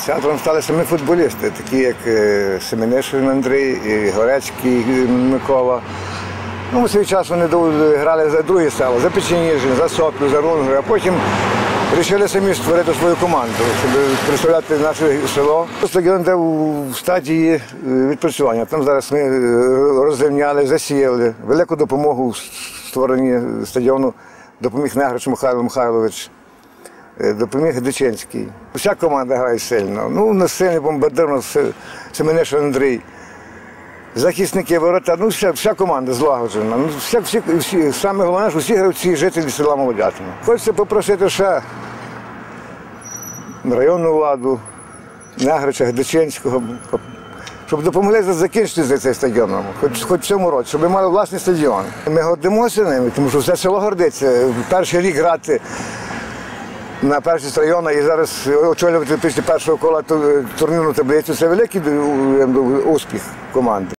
Ініціатором стали самі футболісти, такі як е, Семенишин Андрій, і Горецький Микола. Ну, у свій час вони грали за другі села, за Печеніжин, за Соплю, за Рунгу, а потім вирішили самі створити свою команду, щоб представляти наше село. Стадіон де в стадії е, відпрацювання. Там зараз ми е, розрівняли, засіяли. Велику допомогу в створенні стадіону допоміг Негрич Михайло Михайлович. Е, Допоміг Дичинський. Вся команда грає сильно. Ну, на сильний бомбардир у нас Семенишин Андрій. Захисники ворота, ну вся, вся команда злагоджена. Ну, всі, всі, всі, саме головне, що всі гравці жителі села Молодятина. Хочеться попросити ще районну владу, Негрича, Гдичинського, щоб допомогли закінчити за цей стадіон, хоч, хоч цьому році, щоб ми мали власний стадіон. Ми гордимося ними, тому що все село гордиться. Перший рік грати на першість району і зараз очолювати після першого кола турнірну таблицю це великий е, успіх команди.